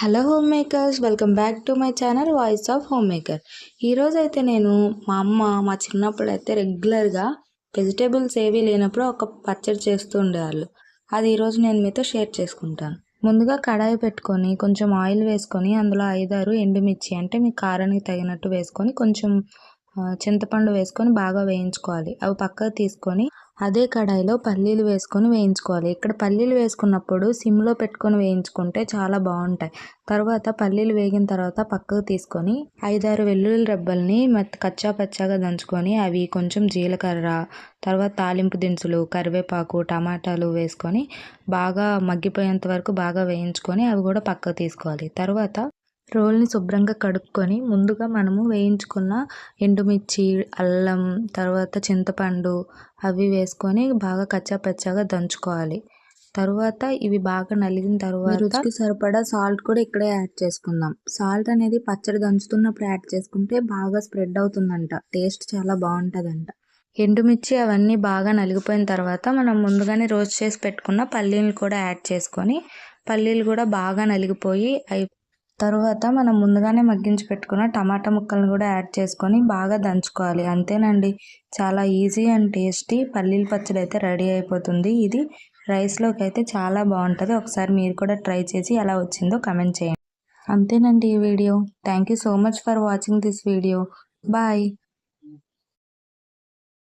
Hello homemakers welcome back to my channel voice of homemaker ఈరోజు అయితే నేను మా అమ్మ మా చిన్నప్పుడు అయితే రెగ్యులర్గా వెజిటేబుల్స్ ఏవి లేనప్పుడు ఒక పచ్చడి చేస్తూ ఉండేవాళ్ళు. అది ఈరోజు నేను మీతో షేర్ చేసుకుంటాను. ముందుగా కడాయి పెట్టుకొని కొంచెం ఆయిల్ వేసుకొని అందులో ఐదారు ఎండుమిర్చి అంటే మీ కారానికి తగినట్టు వేసుకొని కొంచెం చింతపండు వేసుకొని బాగా వేయించుకోవాలి. అవి పక్కకు తీసుకొని అదే కడాయిలో పల్లీలు వేసుకొని వేయించుకోవాలి. ఇక్కడ పల్లీలు వేసుకున్నప్పుడు సిమ్లో పెట్టుకొని వేయించుకుంటే చాలా బాగుంటాయి. తర్వాత పల్లీలు వేగిన తర్వాత పక్కకు తీసుకొని ఐదారు వెల్లుల్లి రెబ్బల్ని మెత్త కచ్చా పచ్చాగా దంచుకొని అవి కొంచెం జీలకర్ర తర్వాత తాలింపు దినుసులు కరివేపాకు టమాటాలు వేసుకొని బాగా మగ్గిపోయేంత వరకు బాగా వేయించుకొని అవి కూడా పక్కకు తీసుకోవాలి. తర్వాత రోల్ని శుభ్రంగా కడుక్కొని ముందుగా మనము వేయించుకున్న ఎండుమిర్చి అల్లం తర్వాత చింతపండు అవి వేసుకొని బాగా కచ్చా పచ్చాగా దంచుకోవాలి. తరువాత ఇవి బాగా నలిగిన తర్వాత రుచికి సరిపడా సాల్ట్ కూడా ఇక్కడే యాడ్ చేసుకుందాం. సాల్ట్ అనేది పచ్చడి దంచుతున్నప్పుడు యాడ్ చేసుకుంటే బాగా స్ప్రెడ్ అవుతుందంట. టేస్ట్ చాలా బాగుంటుందంట. ఎండుమిర్చి అవన్నీ బాగా నలిగిపోయిన తర్వాత మనం ముందుగానే రోస్ట్ చేసి పెట్టుకున్న పల్లీలు కూడా యాడ్ చేసుకొని పల్లీలు కూడా బాగా నలిగిపోయి అవి తర్వాత మనం ముందుగానే మగ్గించి పెట్టుకున్న టమాటా ముక్కలను కూడా యాడ్ చేసుకొని బాగా దంచుకోవాలి. అంతేనండి. చాలా ఈజీ అండ్ టేస్టీ పల్లీల పచ్చడి అయితే రెడీ అయిపోతుంది. ఇది రైస్లోకి అయితే చాలా బాగుంటుంది. ఒకసారి మీరు కూడా ట్రై చేసి ఎలా వచ్చిందో కమెంట్ చేయండి. అంతేనండి ఈ video. Thank you so much for watching this video. Bye.